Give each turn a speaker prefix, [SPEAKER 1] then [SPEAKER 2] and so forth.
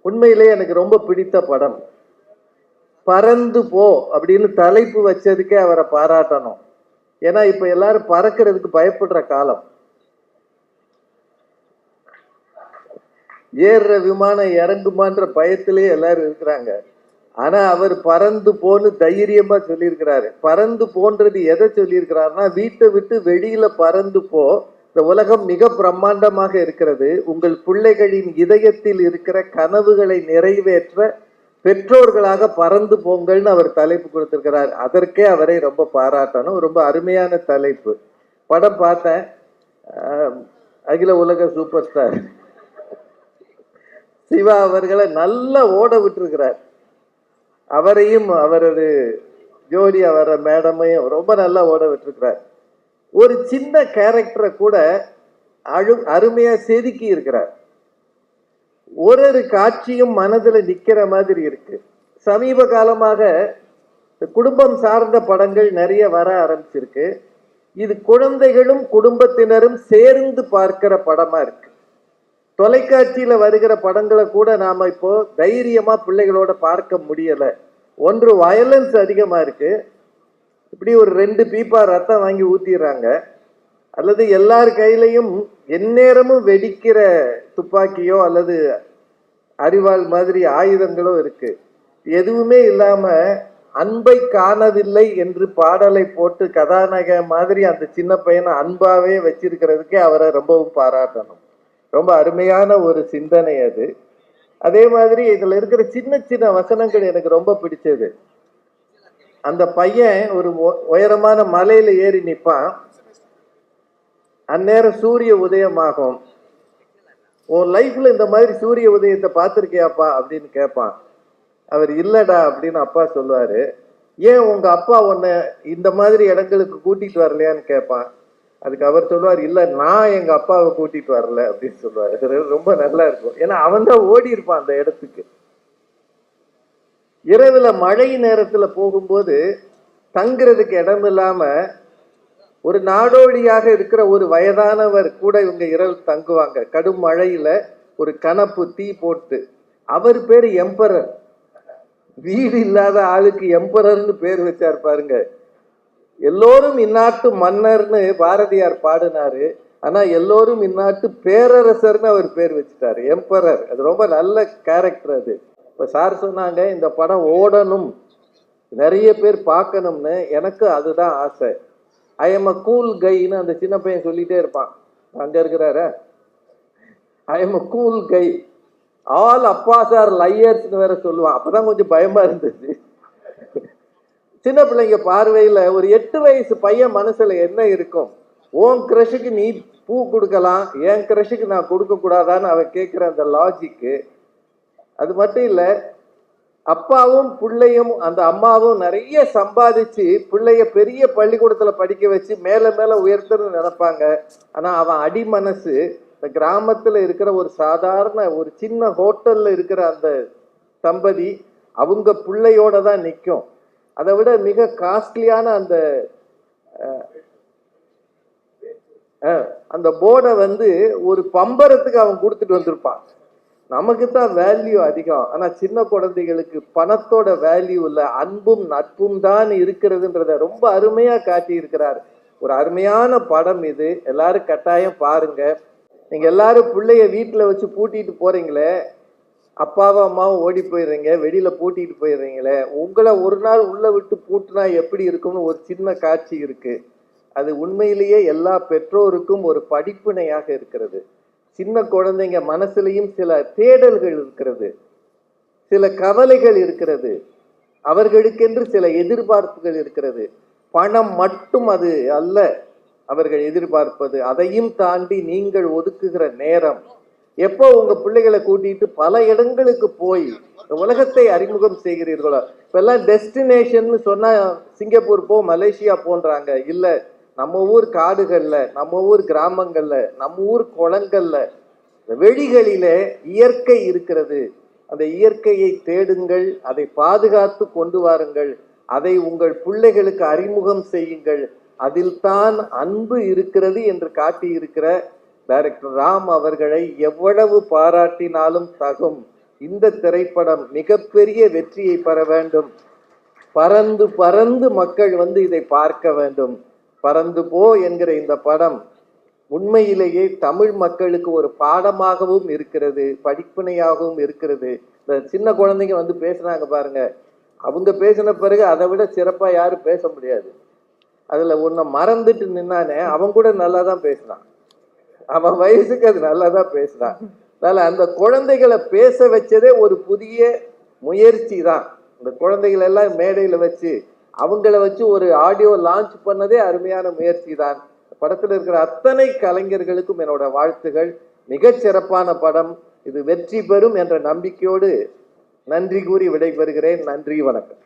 [SPEAKER 1] உண்மையிலே எனக்கு ரொம்ப பிடித்த படம். பறந்து போ அப்படின்னு தலைப்பு வச்சதுக்கே அவரை பாராட்டணும். ஏன்னா இப்ப எல்லாரும் பறக்கிறதுக்கு பயப்படுற காலம். ஏறுற விமானம் இறங்குமான்ற பயத்திலே எல்லாரும் இருக்கிறாங்க. ஆனா அவர் பறந்து போன்னு தைரியமா சொல்லியிருக்கிறாரு. பறந்து போன்றது எதை சொல்லியிருக்கிறாருன்னா வீட்டை விட்டு வெளியில பறந்து போ இந்த உலகம் மிக பிரம்மாண்டமாக இருக்கிறது. உங்கள் பிள்ளைகளின் இதயத்தில் இருக்கிற கனவுகளை நிறைவேற்ற பெற்றோர்களாக பறந்து போங்கள்னு அவர் தலைப்பு கொடுத்திருக்கிறார். அதற்கே அவரை ரொம்ப பாராட்டணும். ரொம்ப அருமையான தலைப்பு. படம் பார்த்தேன். அகில உலக சூப்பர் ஸ்டார். சிவா அவர்களை நல்லா ஓட விட்டுருக்கிறார். அவரையும் அவரது ஜோடி அவர மேடமையும் ரொம்ப நல்லா ஓட விட்டுருக்கிறார். ஒரு சின்ன கேரக்டரை கூட அழு அருமையா செதுக்கி இருக்கிறார். ஒரு ஒரு காட்சியும் மனதில் நிற்கிற மாதிரி இருக்கு. சமீப காலமாக குடும்பம் சார்ந்த படங்கள் நிறைய வர ஆரம்பிச்சிருக்கு. இது குழந்தைகளும் குடும்பத்தினரும் சேர்ந்து பார்க்கிற படமா இருக்கு. தொலைக்காட்சியில வருகிற படங்களை கூட நாம இப்போ தைரியமா பிள்ளைகளோட பார்க்க முடியல. ஒன்று வயலன்ஸ் அதிகமா இருக்கு. இப்படி ஒரு ரெண்டு பீப்பா ரத்தம் வாங்கி ஊத்திடுறாங்க. அல்லது எல்லார் கையிலையும் எந்நேரமும் வெடிக்கிற துப்பாக்கியோ அல்லது அறிவாள் மாதிரி ஆயுதங்களோ இருக்கு. எதுவுமே இல்லாம அன்பை காணவில்லை என்று பாடலை போட்டு கதாநாயக மாதிரி அந்த சின்ன பையனை அன்பாவே வச்சிருக்கிறதுக்கே அவரை ரொம்பவும் பாராட்டணும். ரொம்ப அருமையான ஒரு சிந்தனை அது. அதே மாதிரி இதுல இருக்கிற சின்ன சின்ன வசனங்கள் எனக்கு ரொம்ப பிடிச்சது. அந்த பையன் ஒரு உயரமான மலையில ஏறி நிற்பான் அந்நேரம் சூரிய உதயமாகும். உன் லைஃப்ல இந்த மாதிரி சூரிய உதயத்தை பார்த்துருக்கியாப்பா? அப்படின்னு கேட்பான். அவர் இல்லடா அப்படின்னு அப்பா சொல்லுவாரு. ஏன் உங்க அப்பா உன்னை இந்த மாதிரி இடங்களுக்கு கூட்டிட்டு வரலையான்னு கேட்பான். அதுக்கு அவர் சொல்லுவார் இல்ல நான் எங்க அப்பாவை கூட்டிட்டு வரல அப்படின்னு சொல்லுவாரு. ரொம்ப நல்லா இருக்கும். ஏன்னா அவன் தான் ஓடி இருப்பான் அந்த இடத்துக்கு. இரவில் மழை நேரத்தில் போகும்போது தங்குறதுக்கு இடம் இல்லாமல் ஒரு நாடோடியாக இருக்கிற ஒரு வயதானவர் கூட இவங்க இரவு தங்குவாங்க. கடும் மழையில் ஒரு கணப்பு தீ போட்டு. அவர் பேர் எம்பரர். வீடு இல்லாத ஆளுக்கு எம்பரர்னு பேர் வச்சார் பாருங்க. எல்லோரும் இந்நாட்டு மன்னர்னு பாரதியார் பாடினாரு. ஆனால் எல்லோரும் இந்நாட்டு பேரரசர்னு அவர் பேர் வச்சுட்டாரு. எம்பரர். அது ரொம்ப நல்ல கேரக்டர் அது. இப்போ சார் சொன்னாங்க இந்த படம் ஓடணும். நிறைய பேர் பார்க்கணும்னு எனக்கு அதுதான் ஆசை. ஐ எம் அ கூல் கைன்னு அந்த சின்ன பையன் சொல்லிட்டே இருப்பான். அங்கே இருக்கிறார. I am a cool guy all அப்பா சார் லையர்ஸ்னு வேற சொல்லுவான். அப்பதான் கொஞ்சம் பயமாக இருந்தது. சின்ன பிள்ளைங்க பார்வையில் ஒரு எட்டு வயசு பையன் மனசில் என்ன இருக்கும்? ஓன் க்ரஷுக்கு நீ பூ கொடுக்கலாம். என் க்ரஷுக்கு நான் கொடுக்கக்கூடாதான்னு அவன் கேட்குற அந்த லாஜிக்கு அது மட்டும் இல்லை அப்பாவும் பிள்ளையும் அந்த அம்மாவும் நிறைய சம்பாதிச்சு பிள்ளைய பெரிய பள்ளிக்கூடத்தில் படிக்க வச்சு மேலே மேலே உயர்த்தணும்னு நினைப்பாங்க. ஆனால் அவன் அடி மனசு இந்த கிராமத்தில் இருக்கிற ஒரு சாதாரண ஒரு சின்ன ஹோட்டலில் இருக்கிற அந்த தம்பதி அவங்க பிள்ளையோட தான் நிற்கும் அதை விட மிக காஸ்ட்லியான அந்த அந்த போர்டை வந்து ஒரு பம்பரத்துக்கு அவன் கொடுத்துட்டு வந்திருப்பான். நமக்கு தான் வேல்யூ அதிகம். ஆனால் சின்ன குழந்தைகளுக்கு பணத்தோட வேல்யூ இல்லை அன்பும் நட்பும் தான் இருக்கிறதுன்றத ரொம்ப அருமையாக காட்டியிருக்கிறார். ஒரு அருமையான படம் இது. எல்லாரும் கட்டாயம் பாருங்க. நீங்கள் எல்லாரும் பிள்ளைய வீட்டில் வச்சு பூட்டிட்டு போகிறீங்களே அப்பாவும் அம்மாவும் ஓடி போயிடுறீங்க வெளியில் பூட்டிட்டு போயிடுறீங்களே உங்களை ஒரு நாள் உள்ளே விட்டு பூட்டினா எப்படி இருக்கும்னு ஒரு சின்ன காட்சி இருக்குது அது உண்மையிலேயே எல்லா பெற்றோருக்கும் ஒரு படிப்பினையாக இருக்கிறது. சின்ன குழந்தைங்க மனசுலையும் சில தேடல்கள் இருக்கிறது. சில கவலைகள் இருக்கிறது. அவர்களுக்கென்று சில எதிர்பார்ப்புகள் இருக்கிறது. பணம் மட்டும் அது அல்ல. அவர்கள் எதிர்பார்ப்பது. அதையும் தாண்டி நீங்கள் ஒதுக்குகிற நேரம். எப்போ உங்க பிள்ளைகளை கூட்டிட்டு பல இடங்களுக்கு போய் இந்த உலகத்தை அறிமுகம் செய்கிறீர்களோ? இப்பெல்லாம் டெஸ்டினேஷன் சொன்னா சிங்கப்பூர் போ மலேசியா போன்றாங்க. இல்லை நம்ம ஊர் காடுகளில் நம்ம ஊர் கிராமங்களில் நம்ம ஊர் குளங்களில் வெளிகளில் வெளிகளிலே இயற்கை இருக்கிறது. அந்த இயற்கையை தேடுங்கள் அதை பாதுகாத்து கொண்டு வாருங்கள் அதை உங்கள் பிள்ளைகளுக்கு அறிமுகம் செய்யுங்கள். அதில் தான் அன்பு இருக்கிறது என்று காட்டியிருக்கிற டைரக்டர் ராம் அவர்களை எவ்வளவு பாராட்டினாலும் தகும். இந்த திரைப்படம் மிகப்பெரிய வெற்றியை பெற வேண்டும். பறந்து பறந்து மக்கள் வந்து இதை பார்க்க வேண்டும். பறந்து போ என்கிற இந்த படம் உண்மையிலேயே தமிழ் மக்களுக்கு ஒரு பாடமாகவும் இருக்கிறது படிப்பினையாகவும் இருக்கிறது. இந்த சின்ன குழந்தைங்க வந்து பேசுனாங்க பாருங்க. அவங்க பேசின பிறகு அதை விட சிறப்பாக யாரும் பேச முடியாது. அதில் உன்னை மறந்துட்டு நின்னானே அவன் கூட நல்லா தான் பேசினான் அவன் வயசுக்கு அது நல்லா தான் பேசினான் அதனால் அந்த குழந்தைகளை பேச வச்சதே ஒரு புதிய முயற்சி தான் இந்த குழந்தைகளெல்லாம் மேடையில் வச்சு அவங்கள வச்சு ஒரு ஆடியோ லான்ச் பண்ணதே அருமையான முயற்சி தான் படத்தில் இருக்கிற அத்தனை கலைஞர்களுக்கும் என்னோட வாழ்த்துகள். மிகச்சிறப்பான படம். இது வெற்றி பெறும் என்ற நம்பிக்கையோடு நன்றி கூறி விடைபெறுகிறேன். நன்றி வணக்கம்.